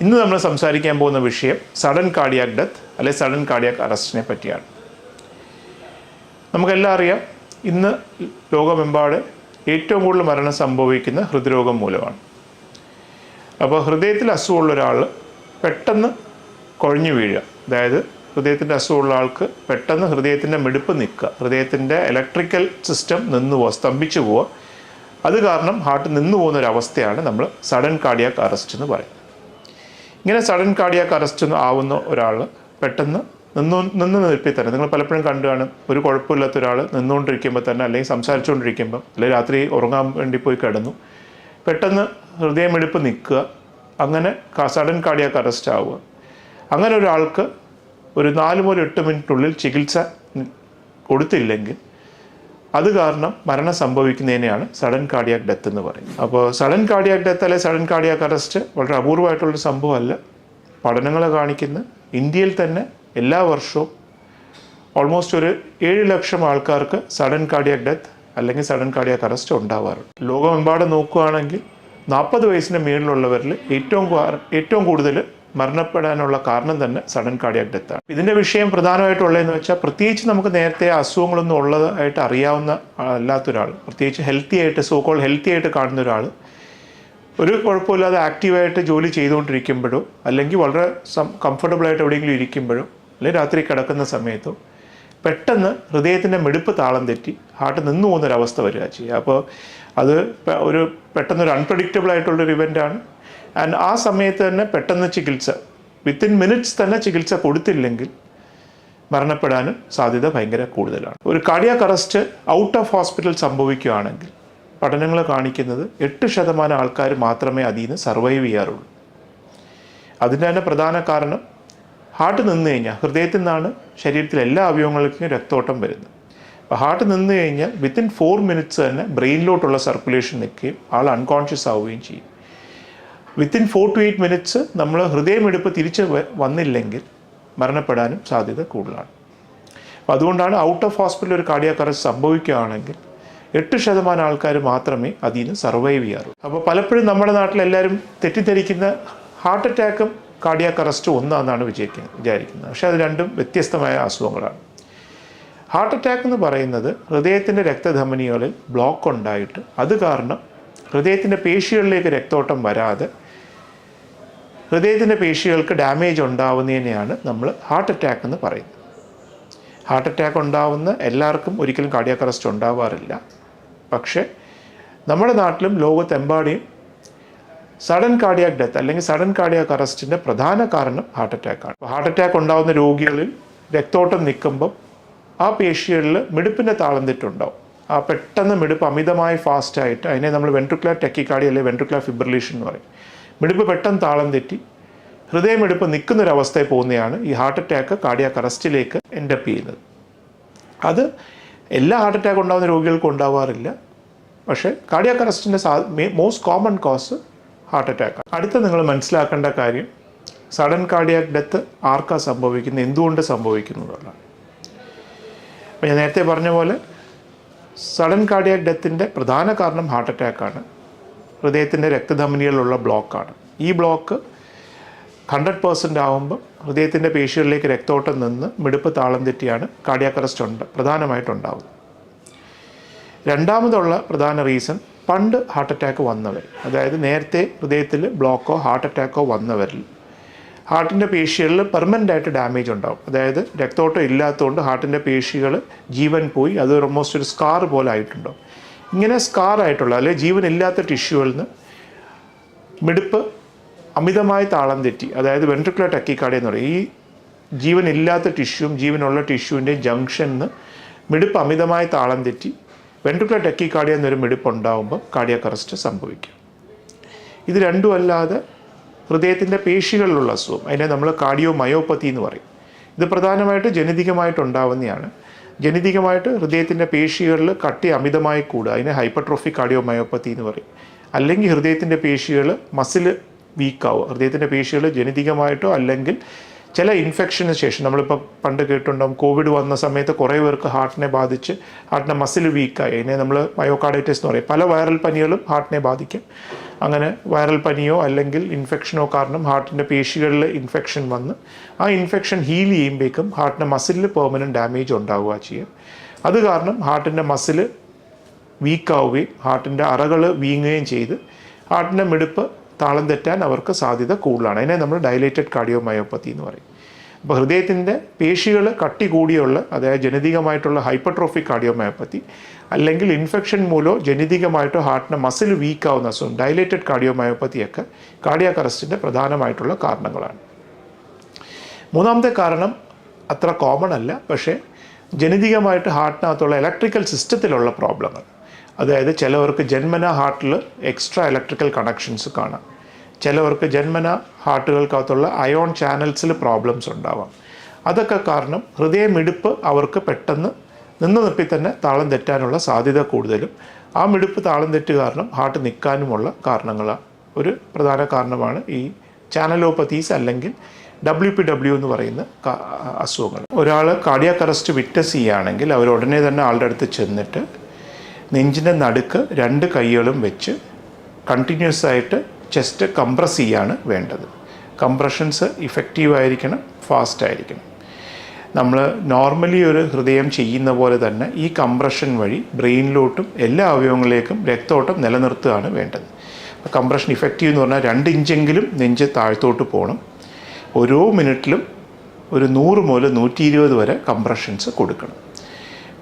ഇന്ന് നമ്മൾ സംസാരിക്കാൻ പോകുന്ന വിഷയം സഡൻ കാർഡിയാക് ഡെത്ത് അല്ലെ സഡൻ കാർഡിയാക് അറസ്റ്റിനെ പറ്റിയാണ്. നമുക്കെല്ലാം അറിയാം ഇന്ന് ലോകമെമ്പാട് ഏറ്റവും കൂടുതൽ മരണം സംഭവിക്കുന്ന ഹൃദ്രോഗം മൂലമാണ്. അപ്പോൾ ഹൃദയത്തിൽ അസുഖമുള്ള ഒരാൾ പെട്ടെന്ന് കുഴഞ്ഞു വീഴുക. അതായത് ഹൃദയത്തിന്റെ അസുഖമുള്ള ആൾക്ക് പെട്ടെന്ന് ഹൃദയത്തിന്റെ മെടുപ്പ് നിൽക്കുക. ഹൃദയത്തിന്റെ ഇലക്ട്രിക്കൽ സിസ്റ്റം നിന്ന് പോവുക സ്തംഭിച്ചു പോവുക. അത് കാരണം ഹാർട്ട് നിന്ന് പോകുന്ന ഒരു അവസ്ഥയാണ് നമ്മൾ സഡൻ കാർഡിയാക് അറസ്റ്റ് എന്ന് പറയുന്നത്. ഇങ്ങനെ സഡൻ കാർഡിയാക്ക് അറസ്റ്റ് ആവുന്ന ഒരാൾ പെട്ടെന്ന് നിന്നു നിന്ന് നിർത്തി തന്നെ. നിങ്ങൾ പലപ്പോഴും കണ്ടുകാണ് ഒരു കുഴപ്പമില്ലാത്ത ഒരാൾ നിന്നുകൊണ്ടിരിക്കുമ്പോൾ തന്നെ അല്ലെങ്കിൽ സംസാരിച്ചുകൊണ്ടിരിക്കുമ്പോൾ അല്ലെങ്കിൽ രാത്രി ഉറങ്ങാൻ വേണ്ടി പോയി കിടന്നു. പെട്ടെന്ന് ഹൃദയമെടുപ്പ് നിൽക്കുക. അങ്ങനെ സഡൻ കാർഡിയാക്ക് അറസ്റ്റ് ആവുക. അങ്ങനെ ഒരാൾക്ക് ഒരു നാല് മുതൽ എട്ട് മിനിറ്റിനുള്ളിൽ ചികിത്സ കൊടുത്തില്ലെങ്കിൽ അത് കാരണം മരണം സംഭവിക്കുന്നതിനെയാണ് സഡൻ കാർഡിയാക് ഡെത്ത് എന്ന് പറയുന്നത്. അപ്പോൾ സഡൻ കാർഡിയാക് ഡെത്ത് അല്ലെങ്കിൽ സഡൻ കാർഡിയാക് അറസ്റ്റ് വളരെ അപൂർവമായിട്ടുള്ളൊരു സംഭവമല്ല. പഠനങ്ങൾ കാണിക്കുന്ന ഇന്ത്യയിൽ തന്നെ എല്ലാ വർഷവും ഓൾമോസ്റ്റ് ഒരു ഏഴ് ലക്ഷം ആൾക്കാർക്ക് സഡൻ കാർഡിയാക് ഡെത്ത് അല്ലെങ്കിൽ സഡൻ കാർഡിയാക് അറസ്റ്റ് ഉണ്ടാവാറുണ്ട്. ലോകമെമ്പാടും നോക്കുകയാണെങ്കിൽ നാൽപ്പത് വയസ്സിന് മേളിലുള്ളവരിൽ ഏറ്റവും ഏറ്റവും കൂടുതൽ മരണപ്പെടാനുള്ള കാരണം തന്നെ സഡൻ കാർഡിയാക് ഡെത്താണ് ഇതിന്റെ വിഷയം പ്രധാനമായിട്ടുള്ളതെന്ന് വെച്ചാൽ പ്രത്യേകിച്ച് നമുക്ക് നേരത്തെ അസുഖങ്ങളൊന്നും ഉള്ളതായിട്ട് അറിയാവുന്ന അല്ലാത്തൊരാൾ പ്രത്യേകിച്ച് ഹെൽത്തി ആയിട്ട് സോക്കോൾ കോൾ ഹെൽത്തി ആയിട്ട് കാണുന്ന ഒരാൾ ഒരു കുഴപ്പമില്ലാതെ ആക്റ്റീവായിട്ട് ജോലി ചെയ്തുകൊണ്ടിരിക്കുമ്പോഴോ അല്ലെങ്കിൽ വളരെ കംഫർട്ടബിളായിട്ട് എവിടെയെങ്കിലും ഇരിക്കുമ്പോഴോ അല്ലെങ്കിൽ രാത്രി കിടക്കുന്ന സമയത്തോ പെട്ടെന്ന് ഹൃദയത്തിന്റെ മിടിപ്പ് താളം തെറ്റി ഹാർട്ട് നിന്നു പോകുന്നൊരവസ്ഥ വരിക ചെയ്യുക. അപ്പോൾ അത് ഒരു പെട്ടെന്നൊരു അൺപ്രഡിക്റ്റബിൾ ആയിട്ടുള്ളൊരു ഇവന്റാണ് ആൻഡ് ആ സമയത്ത് തന്നെ പെട്ടെന്ന് ചികിത്സ. വിത്തിൻ മിനിറ്റ്സ് തന്നെ ചികിത്സ കൊടുത്തില്ലെങ്കിൽ മരണപ്പെടാനും സാധ്യത ഭയങ്കര കൂടുതലാണ്. ഒരു cardiac arrest out of hospital സംഭവിക്കുകയാണെങ്കിൽ പഠനങ്ങൾ കാണിക്കുന്നത് എട്ട് ശതമാനം ആൾക്കാർ മാത്രമേ അതിൽ നിന്ന് സർവൈവ് ചെയ്യാറുള്ളൂ. അതിന്റെ തന്നെ പ്രധാന കാരണം ഹാർട്ട് നിന്ന് കഴിഞ്ഞാൽ ഹൃദയത്തിൽ നിന്നാണ് ശരീരത്തിലെ എല്ലാ അവയവങ്ങൾക്കും രക്തോട്ടം വരുന്നത്. അപ്പോൾ ഹാർട്ട് നിന്ന് കഴിഞ്ഞാൽ വിത്തിൻ ഫോർ മിനിറ്റ്സ് തന്നെ ബ്രെയിനിലോട്ടുള്ള സർക്കുലേഷൻ നിൽക്കുകയും ആൾ അൺകോൺഷ്യസ് ആവുകയും ചെയ്യും. Within four to eight minutes നമ്മൾ ഹൃദയമെടുപ്പ് തിരിച്ച് വന്നില്ലെങ്കിൽ മരണപ്പെടാനും സാധ്യത കൂടുതലാണ്. അപ്പോൾ അതുകൊണ്ടാണ് ഔട്ട് ഓഫ് ഹോസ്പിറ്റൽ ഒരു കാർഡിയാക് അറസ്റ്റ് സംഭവിക്കുകയാണെങ്കിൽ എട്ട് ശതമാനം ആൾക്കാർ മാത്രമേ അതിൽ നിന്ന് സർവൈവ് ചെയ്യാറുള്ളൂ. അപ്പോൾ പലപ്പോഴും നമ്മുടെ നാട്ടിൽ എല്ലാവരും തെറ്റിദ്ധരിക്കുന്ന ഹാർട്ട് അറ്റാക്കും കാർഡിയാക് അറസ്റ്റും ഒന്നാണെന്നാണ് വിചാരിക്കുന്നത് വിചാരിക്കുന്നത്. പക്ഷേ അത് രണ്ടും വ്യത്യസ്തമായ അസുഖങ്ങളാണ്. ഹാർട്ട് അറ്റാക്ക് എന്ന് പറയുന്നത് ഹൃദയത്തിന്റെ രക്തധമനികളിൽ ബ്ലോക്ക് ഉണ്ടായിട്ട് അത് കാരണം ഹൃദയത്തിന്റെ പേശികളിലേക്ക് രക്തോട്ടം വരാതെ ഹൃദയത്തിന്റെ പേശികൾക്ക് ഡാമേജ് ഉണ്ടാവുന്നതിനെയാണ് നമ്മൾ ഹാർട്ട് അറ്റാക്ക് എന്ന് പറയുന്നത്. ഹാർട്ട് അറ്റാക്ക് ഉണ്ടാവുന്ന എല്ലാവർക്കും ഒരിക്കലും കാർഡിയാക് അറസ്റ്റ് ഉണ്ടാവാറില്ല. പക്ഷേ നമ്മുടെ നാട്ടിലും ലോകത്തെമ്പാടെയും സഡൻ കാർഡിയാക് ഡെത്ത് അല്ലെങ്കിൽ സഡൻ കാർഡിയാക് അറസ്റ്റിന്റെ പ്രധാന കാരണം ഹാർട്ട് അറ്റാക്കാണ് ഹാർട്ട് അറ്റാക്ക് ഉണ്ടാകുന്ന രോഗികളിൽ രക്തോട്ടം നിൽക്കുമ്പം ആ പേശികളിൽ മിടുപ്പിന്റെ താളം തെറ്റുണ്ടാവും. ആ പെട്ടെന്ന് മിടുപ്പ് അമിതമായി ഫാസ്റ്റായിട്ട് അതിനെ നമ്മൾ വെൻട്രിക്കുലർ ടെക്കിക്കാർഡി അല്ലെങ്കിൽ വെൻട്രിക്കുലർ ഫിബ്രിലേഷൻ എന്ന് പറയും. മിടിപ്പ് പെട്ടെന്ന് താളം തെറ്റി ഹൃദയമിടിപ്പ് നിൽക്കുന്ന ഒരു അവസ്ഥയിൽ പോകുന്നതാണ് ഈ ഹാർട്ട് അറ്റാക്ക് കാർഡിയാക് അറസ്റ്റിലേക്ക് എൻഡപ്പ് ചെയ്യുന്നത്. അത് എല്ലാ ഹാർട്ട് അറ്റാക്ക് ഉണ്ടാകുന്ന രോഗികൾക്കും ഉണ്ടാവാറില്ല. പക്ഷേ കാർഡിയാക് അറസ്റ്റിന്റെ സാ മോസ്റ്റ് കോമൺ കോസ് ഹാർട്ട് അറ്റാക്കാണ് അടുത്ത നിങ്ങൾ മനസ്സിലാക്കേണ്ട കാര്യം സഡൻ കാർഡിയാക് ഡെത്ത് ആർക്കാ സംഭവിക്കുന്നത്? എന്തുകൊണ്ട് സംഭവിക്കുന്നതാണ് അപ്പം ഞാൻ നേരത്തെ പറഞ്ഞ പോലെ സഡൻ കാർഡിയാക് ഡെത്തിന്റെ പ്രധാന കാരണം ഹാർട്ട് അറ്റാക്കാണ് ഹൃദയത്തിന്റെ രക്തധമനികളിലുള്ള ബ്ലോക്കാണ്. ഈ ബ്ലോക്ക് ഹൺഡ്രഡ് പേഴ്സന്റ് ആകുമ്പോൾ ഹൃദയത്തിന്റെ പേശികളിലേക്ക് രക്തോട്ടം നിന്ന് മിടുപ്പ് താളം തെറ്റിയാണ് കാർഡിയാക് അറസ്റ്റ് ഉണ്ട് പ്രധാനമായിട്ടുണ്ടാവുന്നത്. രണ്ടാമതുള്ള പ്രധാന റീസൺ പണ്ട് ഹാർട്ട് അറ്റാക്ക് വന്നവർ അതായത് നേരത്തെ ഹൃദയത്തിൽ ബ്ലോക്കോ ഹാർട്ട് അറ്റാക്കോ വന്നവരിൽ. ഹാർട്ടിന്റെ പേശികളിൽ പെർമനന്റ് ആയിട്ട് ഡാമേജ് ഉണ്ടാവും. അതായത് രക്തോട്ടം ഇല്ലാത്തതുകൊണ്ട് ഹാർട്ടിന്റെ പേശികൾ ജീവൻ പോയി അത് ഓൾമോസ്റ്റ് ഒരു സ്കാർ പോലെ ആയിട്ടുണ്ടാവും. ഇങ്ങനെ സ്കാർ ആയിട്ടുള്ള അല്ലെങ്കിൽ ജീവനില്ലാത്ത ടിഷ്യൂവിൽ നിന്ന് മിടുപ്പ് അമിതമായി താളം തെറ്റി അതായത് വെൻട്രിക്കുലർ ടക്കിക്കാടി എന്ന് പറയും. ഈ ജീവനില്ലാത്ത ടിഷ്യൂവും ജീവനുള്ള ടിഷ്യൂവിന്റെ ജംഗ്ഷനിൽ മിടുപ്പ് അമിതമായി താളം തെറ്റി വെൻട്രിക്കുലർ ടക്കിക്കാടി എന്നൊരു മിടുപ്പ് ഉണ്ടാകുമ്പോൾ കാർഡിയാക് അറസ്റ്റ് സംഭവിക്കും. ഇത് രണ്ടും അല്ലാതെ ഹൃദയത്തിന്റെ പേശികളിലുള്ള അസുഖം അതിനെ നമ്മൾ കാർഡിയോ മയോപ്പത്തി എന്ന് പറയും. ഇത് പ്രധാനമായിട്ട് ജനിതകമായിട്ടുണ്ടാവുന്നതാണ്. ജനിതകമായിട്ട് ഹൃദയത്തിന്റെ പേശികളിൽ കട്ടി അമിതമായി കൂടുക. അതിനെ ഹൈപ്പർട്രോഫിക് കാർഡിയോമയോപ്പത്തി എന്ന് പറയും. അല്ലെങ്കിൽ ഹൃദയത്തിന്റെ പേശികൾ മസിൽ വീക്കാവുക. ഹൃദയത്തിന്റെ പേശികൾ ജനിതികമായിട്ടോ അല്ലെങ്കിൽ ചില ഇൻഫെക്ഷന് ശേഷം നമ്മളിപ്പോൾ പണ്ട് കേട്ടിട്ടുണ്ടാകും കോവിഡ് വന്ന സമയത്ത് കുറേ പേർക്ക് ഹാർട്ടിനെ ബാധിച്ച് ഹാർട്ടിനെ മസിൽ വീക്കായി. അതിനെ നമ്മൾ മയോകാർഡൈറ്റിസ് എന്ന് പറയും. പല വൈറൽ പനികളും ഹാർട്ടിനെ ബാധിക്കും. അങ്ങനെ വൈറൽ പനിയോ അല്ലെങ്കിൽ ഇൻഫെക്ഷനോ കാരണം ഹാർട്ടിന്റെ പേശികളിൽ ഇൻഫെക്ഷൻ വന്ന് ആ ഇൻഫെക്ഷൻ ഹീൽ ചെയ്യുമ്പോഴേക്കും ഹാർട്ടിന്റെ മസിലിൽ പെർമനന്റ് ഡാമേജ് ഉണ്ടാവുക ചെയ്യും. അത് കാരണം ഹാർട്ടിന്റെ മസിൽ വീക്കാവുകയും ഹാർട്ടിന്റെ അറകൾ വീങ്ങുകയും ചെയ്ത് ഹാർട്ടിന്റെ മിടുപ്പ് താളം തെറ്റാൻ അവർക്ക് സാധ്യത കൂടുതലാണ്. അതിനെ നമ്മൾ ഡയലേറ്റഡ് കാർഡിയോമയോപ്പത്തി എന്ന് പറയും. അപ്പോൾ ഹൃദയത്തിന്റെ പേശികൾ കട്ടി കൂടിയുള്ള അതായത് ജനിതകമായിട്ടുള്ള ഹൈപ്പർട്രോഫിക് കാർഡിയോമയോപ്പത്തി അല്ലെങ്കിൽ ഇൻഫെക്ഷൻ മൂലോ ജനിതികമായിട്ടോ ഹാർട്ടിന് മസിൽ വീക്കാവുന്ന അസുഖം ഡയലേറ്റഡ് കാർഡിയോമയോപ്പത്തിയൊക്കെ കാർഡിയാക് അറസ്റ്റിന്റെ പ്രധാനമായിട്ടുള്ള കാരണങ്ങളാണ്. മൂന്നാമത്തെ കാരണം അത്ര കോമൺ അല്ല പക്ഷേ ജനിതികമായിട്ട് ഹാർട്ടിനകത്തുള്ള ഇലക്ട്രിക്കൽ സിസ്റ്റത്തിലുള്ള പ്രോബ്ലങ്ങൾ അതായത് ചിലവർക്ക് ജന്മന ഹാർട്ടിൽ എക്സ്ട്രാ ഇലക്ട്രിക്കൽ കണക്ഷൻസ് കാണാം. ചിലവർക്ക് ജന്മന ഹാർട്ടുകൾക്കകത്തുള്ള അയോൺ ചാനൽസിൽ പ്രോബ്ലംസ് ഉണ്ടാവാം. അതൊക്കെ കാരണം ഹൃദയമിടിപ്പ് അവർക്ക് പെട്ടെന്ന് നിന്ന് നിപ്പി തന്നെ താളം തെറ്റാനുള്ള സാധ്യത കൂടുതലും. ആ മിടുപ്പ് താളം തെറ്റ് കാരണം ഹാർട്ട് നിൽക്കാനുമുള്ള കാരണങ്ങളാണ് ഒരു പ്രധാന കാരണമാണ് ഈ ചാനലോപ്പത്തീസ് അല്ലെങ്കിൽ ഡബ്ല്യു പി ഡബ്ല്യു എന്ന് പറയുന്ന അസുഖങ്ങൾ. ഒരാൾ കാർഡിയാക് അറസ്റ്റ് വിറ്റസ് ചെയ്യുകയാണെങ്കിൽ അവർ ഉടനെ തന്നെ ആളുടെ അടുത്ത് ചെന്നിട്ട് നെഞ്ചിന്റെ നടുക്ക് രണ്ട് കൈകളും വെച്ച് കണ്ടിന്യൂസ് ആയിട്ട് ചെസ്റ്റ് കംപ്രസ് ചെയ്യാണ് വേണ്ടത്. കംപ്രഷൻസ് ഇഫക്റ്റീവ് ആയിരിക്കണം ഫാസ്റ്റ് ആയിരിക്കണം. നമ്മൾ നോർമലി ഒരു ഹൃദയം ചെയ്യുന്ന പോലെ തന്നെ ഈ കംപ്രഷൻ വഴി ബ്രെയിനിലോട്ടും എല്ലാ അവയവങ്ങളിലേക്കും രക്തോട്ടം നിലനിർത്തുകയാണ് വേണ്ടത്. കംപ്രഷൻ ഇഫക്റ്റീവ് എന്ന് പറഞ്ഞാൽ രണ്ട് ഇഞ്ചെങ്കിലും നെഞ്ച് താഴ്ത്തോട്ട് പോകണം. ഓരോ മിനിറ്റിലും ഒരു നൂറ് മുതൽ നൂറ്റി ഇരുപത് വരെ കംപ്രഷൻസ് കൊടുക്കണം.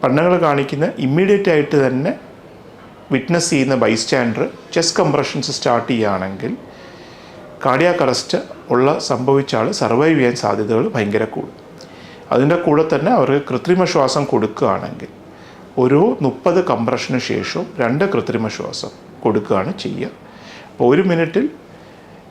പഠനങ്ങൾ കാണിക്കുന്ന ഇമ്മീഡിയറ്റ് ആയിട്ട് തന്നെ വിറ്റ്നസ് ചെയ്യുന്ന ബൈസ്റ്റാൻഡർ ചെസ്റ്റ് കംപ്രഷൻസ് സ്റ്റാർട്ട് ചെയ്യുകയാണെങ്കിൽ കാർഡിയാക് അറസ്റ്റ് ഉള്ള സംഭവിച്ച സർവൈവ് ചെയ്യാൻ സാധ്യതകൾ ഭയങ്കര കൂടും. അതിന്റെ കൂടെ തന്നെ അവർക്ക് കൃത്രിമ ശ്വാസം കൊടുക്കുകയാണെങ്കിൽ ഒരു മുപ്പത് കംപ്രഷന് ശേഷവും രണ്ട് കൃത്രിമ ശ്വാസം കൊടുക്കുകയാണ് ചെയ്യുക. അപ്പോൾ ഒരു മിനിറ്റിൽ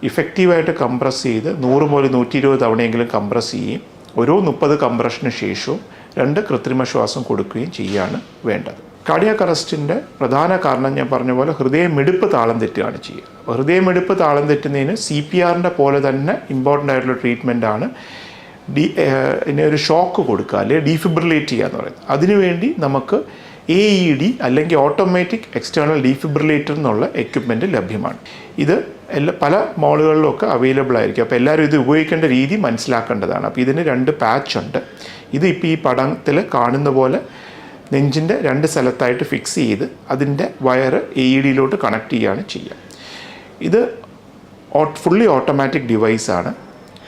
ഇഫക്റ്റീവായിട്ട് കംപ്രസ് ചെയ്ത് നൂറ് മുതൽ നൂറ്റി ഇരുപത് തവണയെങ്കിലും കംപ്രസ് ചെയ്യുകയും ഓരോ മുപ്പത് കംപ്രഷന് ശേഷവും രണ്ട് കൃത്രിമ ശ്വാസം കൊടുക്കുകയും ചെയ്യുകയാണ് വേണ്ടത്. കാർഡിയാക് അറസ്റ്റിന്റെ പ്രധാന കാരണം ഞാൻ പറഞ്ഞ പോലെ ഹൃദയമിടിപ്പ് താളം തെറ്റുകയാണ് ചെയ്യുക. അപ്പോൾ ഹൃദയമിടിപ്പ് താളം തെറ്റുന്നതിന് സി പി ആറിന്റെ പോലെ തന്നെ ഇമ്പോർട്ടന്റ് ആയിട്ടുള്ള ട്രീറ്റ്മെന്റാണ് ഡി ഒരു ഷോക്ക് കൊടുക്കുക അല്ലെങ്കിൽ ഡീഫിബ്രിലേറ്റ് ചെയ്യുക എന്ന് പറയുന്നത്. അതിനുവേണ്ടി നമുക്ക് എ ഇ ഡി അല്ലെങ്കിൽ ഓട്ടോമാറ്റിക് എക്സ്റ്റേണൽ ഡീഫിബ്രിലേറ്റർ എന്നുള്ള എക്യുപ്മെന്റ് ലഭ്യമാണ്. ഇത് എല്ലാ പല മോളുകളിലൊക്കെ അവൈലബിൾ ആയിരിക്കും. അപ്പോൾ എല്ലാവരും ഇത് ഉപയോഗിക്കേണ്ട രീതി മനസ്സിലാക്കേണ്ടതാണ്. അപ്പോൾ ഇതിന് രണ്ട് പാച്ച് ഉണ്ട്. ഇത് ഇപ്പോൾ ഈ പടത്തിൽ കാണുന്ന പോലെ നെഞ്ചിന്റെ രണ്ട് സ്ഥലത്തായിട്ട് ഫിക്സ് ചെയ്ത് അതിന്റെ വയർ എ ഇ ഡിയിലോട്ട് കണക്ട് ചെയ്യുകയാണ് ചെയ്യുക. ഇത് ഫുള്ളി ഓട്ടോമാറ്റിക് ഡിവൈസാണ്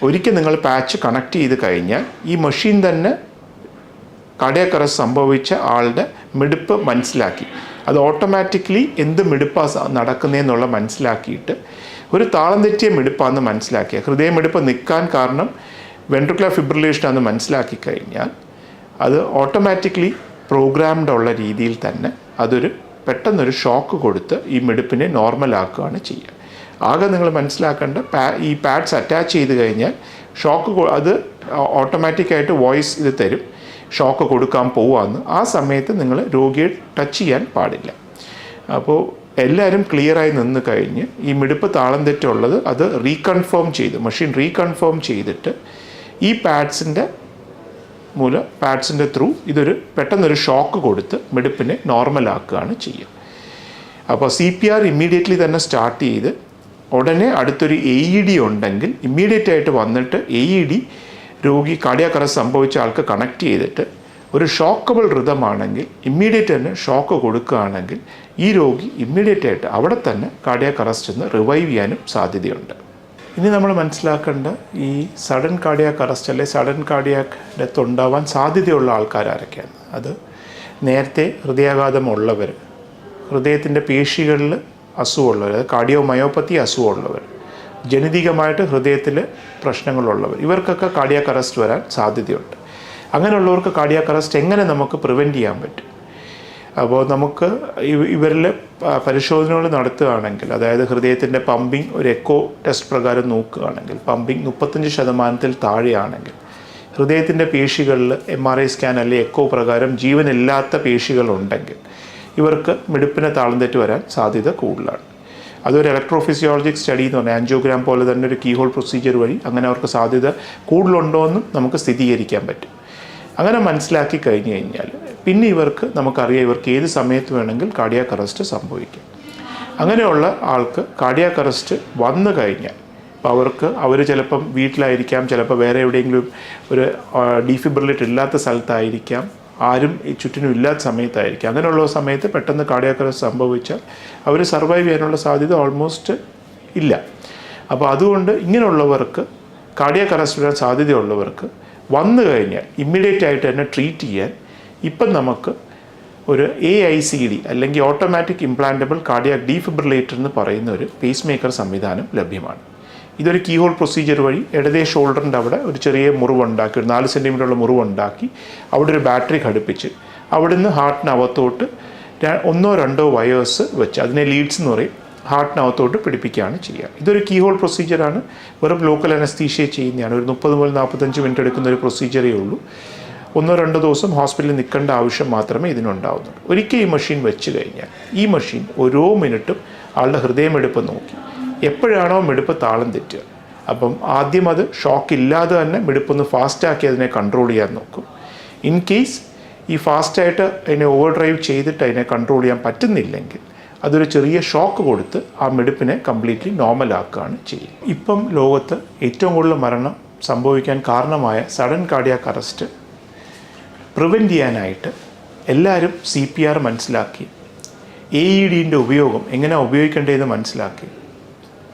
ഒരിക്കൽ നിങ്ങൾ പാച്ച് കണക്ട് ചെയ്ത് കഴിഞ്ഞാൽ ഈ മെഷീൻ തന്നെ കടയക്കറ സംഭവിച്ച ആളുടെ മിടുപ്പ് മനസ്സിലാക്കി. അത് ഓട്ടോമാറ്റിക്കലി എന്ത് മിടുപ്പാണ് നടക്കുന്നതെന്നുള്ള മനസ്സിലാക്കിയിട്ട് ഒരു താളം തെറ്റിയ മിടുപ്പാണെന്ന് മനസ്സിലാക്കിയ. ഹൃദയമിടിപ്പ് നിൽക്കാൻ കാരണം വെൻട്രിക്കുലർ ഫിബ്രിലേഷൻ ആണെന്ന് മനസ്സിലാക്കി കഴിഞ്ഞാൽ അത് ഓട്ടോമാറ്റിക്കലി പ്രോഗ്രാംഡ് ഉള്ള രീതിയിൽ തന്നെ അതൊരു പെട്ടെന്നൊരു ഷോക്ക് കൊടുത്ത് ഈ മിടുപ്പിനെ നോർമലാക്കുകയാണ് ചെയ്യുക. ആകെ നിങ്ങൾ മനസ്സിലാക്കേണ്ട ഈ പാഡ്സ് അറ്റാച്ച് ചെയ്ത് കഴിഞ്ഞാൽ ഷോക്ക് അത് ഓട്ടോമാറ്റിക്കായിട്ട് വോയിസ് ഇത് തരും. ഷോക്ക് കൊടുക്കാൻ പോവാന്ന്. ആ സമയത്ത് നിങ്ങൾ രോഗിയെ ടച്ച് ചെയ്യാൻ പാടില്ല. അപ്പോൾ എല്ലാവരും ക്ലിയറായി നിന്ന് കഴിഞ്ഞ് ഈ മിടുപ്പ് താളം തെറ്റുള്ളത് അത് റീകൺഫേം ചെയ്ത് മെഷീൻ റീകൺഫേം ചെയ്തിട്ട് ഈ പാഡ്സിന്റെ മൂലം പാഡ്സിന്റെ ത്രൂ ഇതൊരു പെട്ടെന്നൊരു ഷോക്ക് കൊടുത്ത് മിടുപ്പിനെ നോർമലാക്കുകയാണ് ചെയ്യുക. അപ്പോൾ സി പി ആർ ഇമ്മീഡിയറ്റ്ലി തന്നെ സ്റ്റാർട്ട് ചെയ്ത് ഉടനെ അടുത്തൊരു എ ഇ ഡി ഉണ്ടെങ്കിൽ ഇമ്മീഡിയറ്റ് ആയിട്ട് വന്നിട്ട് എ ഇ ഡി രോഗി കാർഡിയാക് അറസ്റ്റ് സംഭവിച്ച ആൾക്ക് കണക്ട് ചെയ്തിട്ട് ഒരു ഷോക്കബിൾ ഋതമാണെങ്കിൽ ഇമ്മീഡിയറ്റ് തന്നെ ഷോക്ക് കൊടുക്കുകയാണെങ്കിൽ ഈ രോഗി ഇമ്മീഡിയറ്റ് ആയിട്ട് അവിടെ തന്നെ കാർഡിയാക് അറസ്റ്റ് നിന്ന് റിവൈവ് ചെയ്യാനും സാധ്യതയുണ്ട്. ഇനി നമ്മൾ മനസ്സിലാക്കേണ്ട ഈ സഡൻ കാർഡിയാക് അറസ്റ്റ് അല്ലെങ്കിൽ സഡൻ കാർഡിയാക് ഡെത്ത് ഉണ്ടാവാൻ സാധ്യതയുള്ള ആൾക്കാർ ആരൊക്കെയാണ്? അത് നേരത്തെ ഹൃദയാഘാതമുള്ളവർ ഹൃദയത്തിന്റെ പേശികളിൽ അസുഖമുള്ളവർ കാർഡിയോ മയോപ്പത്തി അസുഖമുള്ളവർ ജനിതകമായിട്ട് ഹൃദയത്തിൽ പ്രശ്നങ്ങളുള്ളവർ ഇവർക്കൊക്കെ കാർഡിയാക് അറസ്റ്റ് വരാൻ സാധ്യതയുണ്ട്. അങ്ങനെയുള്ളവർക്ക് കാർഡിയാക് അറസ്റ്റ് എങ്ങനെ നമുക്ക് പ്രിവെന്റ് ചെയ്യാൻ പറ്റും? അപ്പോൾ നമുക്ക് ഇവ- ഇവരിൽ പരിശോധനകൾ നടത്തുകയാണെങ്കിൽ അതായത് ഹൃദയത്തിന്റെ പമ്പിങ് ഒരു എക്കോ ടെസ്റ്റ് പ്രകാരം നോക്കുകയാണെങ്കിൽ പമ്പിങ് മുപ്പത്തഞ്ച് ശതമാനത്തിൽ താഴെയാണെങ്കിൽ ഹൃദയത്തിന്റെ പേശികളിൽ എം ആർ ഐ സ്കാൻ അല്ലെങ്കിൽ എക്കോ പ്രകാരം ജീവനില്ലാത്ത പേശികളുണ്ടെങ്കിൽ ഇവർക്ക് മിടുപ്പിനെ താളം തെറ്റ് വരാൻ സാധ്യത കൂടുതലാണ്. അതൊരു ഇലക്ട്രോഫിസിയോളജിക് സ്റ്റഡി എന്ന് പറഞ്ഞാൽ ആൻജിയോഗ്രാം പോലെ തന്നെ ഒരു കീഹോൾ പ്രൊസീജിയർ വഴി അങ്ങനെ അവർക്ക് സാധ്യത കൂടുതലുണ്ടോ എന്നും നമുക്ക് സ്ഥിരീകരിക്കാൻ പറ്റും. അങ്ങനെ മനസ്സിലാക്കി കഴിഞ്ഞു കഴിഞ്ഞാൽ പിന്നെ ഇവർക്ക് നമുക്കറിയാം ഇവർക്ക് ഏത് സമയത്ത് വേണമെങ്കിൽ കാർഡിയാക് അറസ്റ്റ് സംഭവിക്കും. അങ്ങനെയുള്ള ആൾക്ക് കാർഡിയാക് അറസ്റ്റ് വന്നു കഴിഞ്ഞാൽ അപ്പോൾ അവർക്ക് അവർ ചിലപ്പം വീട്ടിലായിരിക്കാം ചിലപ്പോൾ വേറെ എവിടെയെങ്കിലും ഒരു ഡീഫിബ്രിലേറ്റ് ഇല്ലാത്ത സ്ഥലത്തായിരിക്കാം ആരും ഈ ചുറ്റിനും ഇല്ലാത്ത സമയത്തായിരിക്കും. അങ്ങനെയുള്ള സമയത്ത് പെട്ടെന്ന് കാർഡിയാക് സംഭവിച്ചാൽ അവർ സർവൈവ് ചെയ്യാനുള്ള സാധ്യത ഓൾമോസ്റ്റ് ഇല്ല. അപ്പോൾ അതുകൊണ്ട് ഇങ്ങനെയുള്ളവർക്ക് കാർഡിയാക് അറസ്റ്റ് വരാൻ സാധ്യതയുള്ളവർക്ക് വന്നു കഴിഞ്ഞാൽ ഇമ്മീഡിയറ്റ് ആയിട്ട് തന്നെ ട്രീറ്റ് ചെയ്യാൻ ഇപ്പം നമുക്ക് ഒരു എ ഐ സി ഡി അല്ലെങ്കിൽ ഓട്ടോമാറ്റിക് ഇംപ്ലാന്റബിൾ കാർഡിയാക് ഡീഫിബ്രിലേറ്റർ എന്ന് പറയുന്ന ഒരു പേസ് മേക്കർ സംവിധാനം ലഭ്യമാണ്. ഇതൊരു കീ ഹോൾ പ്രൊസീജിയർ വഴി ഇടതേ ഷോൾഡറിന്റെ അവിടെ ഒരു ചെറിയ മുറിവുണ്ടാക്കി ഒരു നാല് സെന്റിമീറ്ററുള്ള മുറിവുണ്ടാക്കി അവിടെ ഒരു ബാറ്ററി ഘടിപ്പിച്ച് അവിടുന്ന് ഹാർട്ടിനകത്തോട്ട് ഒന്നോ രണ്ടോ വയേഴ്സ് വെച്ച് അതിനെ ലീഡ്സ് എന്ന് പറയും ഹാർട്ടിനകത്തോട്ട് പിടിപ്പിക്കുകയാണ് ചെയ്യുക. ഇതൊരു കീ ഹോൾ പ്രൊസീജിയറാണ് വെറും ലോക്കൽ അനസ്തീഷ്യ ചെയ്യുന്നതാണ്. ഒരു മുപ്പത് മുതൽ നാൽപ്പത്തഞ്ച് മിനിറ്റ് എടുക്കുന്ന ഒരു പ്രൊസീജിയറേ ഉള്ളൂ. ഒന്നോ രണ്ടോ ദിവസം ഹോസ്പിറ്റലിൽ നിൽക്കേണ്ട ആവശ്യം മാത്രമേ ഇതിനുണ്ടാവുന്നുള്ളൂ. ഒരിക്കൽ ഈ മെഷീൻ വെച്ച് കഴിഞ്ഞാൽ ഈ മെഷീൻ ഓരോ മിനിറ്റും ആളുടെ ഹൃദയമെടുപ്പ് നോക്കി. എപ്പോഴാണോ മിടുപ്പ് താളം തെറ്റുക. അപ്പം ആദ്യം അത് ഷോക്ക് ഇല്ലാതെ തന്നെ മിടുപ്പൊന്ന് ഫാസ്റ്റാക്കി അതിനെ കൺട്രോൾ ചെയ്യാൻ നോക്കും. ഇൻ കേസ് ഈ ഫാസ്റ്റായിട്ട് അതിനെ ഓവർ ഡ്രൈവ് ചെയ്തിട്ട് അതിനെ കൺട്രോൾ ചെയ്യാൻ പറ്റുന്നില്ലെങ്കിൽ അതൊരു ചെറിയ ഷോക്ക് കൊടുത്ത് ആ മിടുപ്പിനെ കംപ്ലീറ്റ്ലി നോർമൽ ആക്കുകയാണ് ചെയ്യുക. ഇപ്പം ലോകത്ത് ഏറ്റവും കൂടുതൽ മരണം സംഭവിക്കാൻ കാരണമായ സഡൻ കാർഡിയാക് അറസ്റ്റ് പ്രിവെന്റ് ചെയ്യാനായിട്ട് എല്ലാവരും സി പി ആർ മനസ്സിലാക്കി. എ ഇ ഡിന്റെ ഉപയോഗം എങ്ങനെ ഉപയോഗിക്കേണ്ടതെന്ന് മനസ്സിലാക്കി.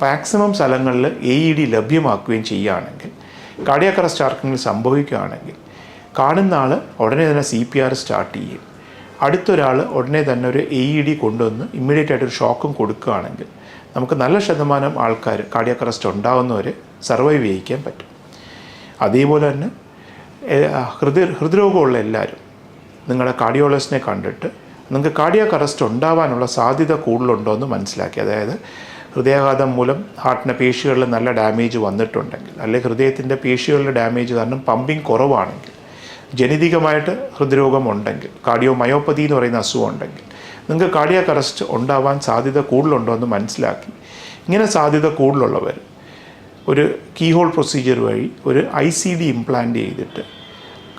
മാക്സിമം സ്ഥലങ്ങളിൽ എ ഇ ഡി ലഭ്യമാക്കുകയും ചെയ്യുകയാണെങ്കിൽ കാർഡിയാക് അറസ്റ്റ് ആർക്കെങ്കിലും സംഭവിക്കുകയാണെങ്കിൽ കാണുന്ന ആൾ ഉടനെ തന്നെ സി പി ആർ സ്റ്റാർട്ട് ചെയ്യും. അടുത്തൊരാൾ ഉടനെ തന്നെ ഒരു എ ഇ ഡി കൊണ്ടുവന്ന് ഇമ്മീഡിയറ്റ് ആയിട്ട് ഒരു ഷോക്കും കൊടുക്കുകയാണെങ്കിൽ നമുക്ക് നല്ല ശതമാനം ആൾക്കാർ കാർഡിയാക് അറസ്റ്റ് ഉണ്ടാകുന്നവർ സർവൈവ് ചെയ്യിക്കാൻ പറ്റും. അതേപോലെ തന്നെ ഹൃദയ ഹൃദ്രോഗമുള്ള എല്ലാവരും നിങ്ങളുടെ കാർഡിയോളജിസ്റ്റിനെ കണ്ടിട്ട് നിങ്ങൾക്ക് കാർഡിയാക് അറസ്റ്റ് ഉണ്ടാവാനുള്ള സാധ്യത കൂടുതലുണ്ടോ എന്ന് മനസ്സിലാക്കി. അതായത് ഹൃദയാഘാതം മൂലം ഹാർട്ടിന്റെ പേശികളിൽ നല്ല ഡാമേജ് വന്നിട്ടുണ്ടെങ്കിൽ അല്ലെങ്കിൽ ഹൃദയത്തിന്റെ പേശികളുടെ ഡാമേജ് കാരണം പമ്പിങ് കുറവാണെങ്കിൽ ജനിതികമായിട്ട് ഹൃദ്രോഗം ഉണ്ടെങ്കിൽ കാർഡിയോ മയോപ്പതി എന്ന് പറയുന്ന അസുഖം ഉണ്ടെങ്കിൽ നിങ്ങൾക്ക് കാർഡിയാക് അറസ്റ്റ് ഉണ്ടാവാൻ സാധ്യത കൂടുതലുണ്ടോ എന്ന് മനസ്സിലാക്കി. ഇങ്ങനെ സാധ്യത കൂടുതലുള്ളവർ ഒരു കീഹോൾ പ്രൊസീജിയർ വഴി ഒരു ഐ സി ഡി ഇംപ്ലാന്റ് ചെയ്തിട്ട്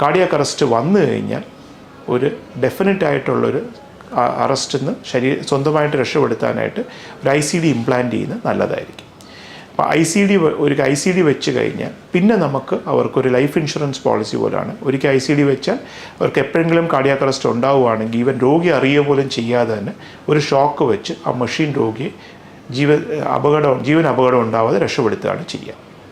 കാർഡിയാക് അറസ്റ്റ് വന്നു കഴിഞ്ഞാൽ ഒരു ഡെഫിനറ്റ് ആയിട്ടുള്ളൊരു അറസ്റ്റിൽ നിന്ന് ശരീര സ്വന്തമായിട്ട് രക്ഷപ്പെടുത്താനായിട്ട് ഒരു ഐ സി ഡി ഇംപ്ലാന്റ് ചെയ്യുന്നത് നല്ലതായിരിക്കും. അപ്പോൾ ഐ സി ഡി ഒരു ഐ സി ഡി വെച്ച് കഴിഞ്ഞാൽ പിന്നെ നമുക്ക് അവർക്കൊരു ലൈഫ് ഇൻഷുറൻസ് പോളിസി പോലാണ്. ഒരിക്കൽ ഐ സി ഡി വെച്ചാൽ അവർക്ക് എപ്പോഴെങ്കിലും കാർഡിയാക് അറസ്റ്റ് ഉണ്ടാവുകയാണെങ്കിൽ ഈവൻ രോഗി അറിയുക പോലും ചെയ്യാതെ തന്നെ ഒരു ഷോക്ക് വെച്ച് ആ മെഷീൻ രോഗിയെ ജീവ അപകടം ജീവൻ അപകടം ഉണ്ടാവാതെ രക്ഷപ്പെടുത്തുകയാണ് ചെയ്യുക.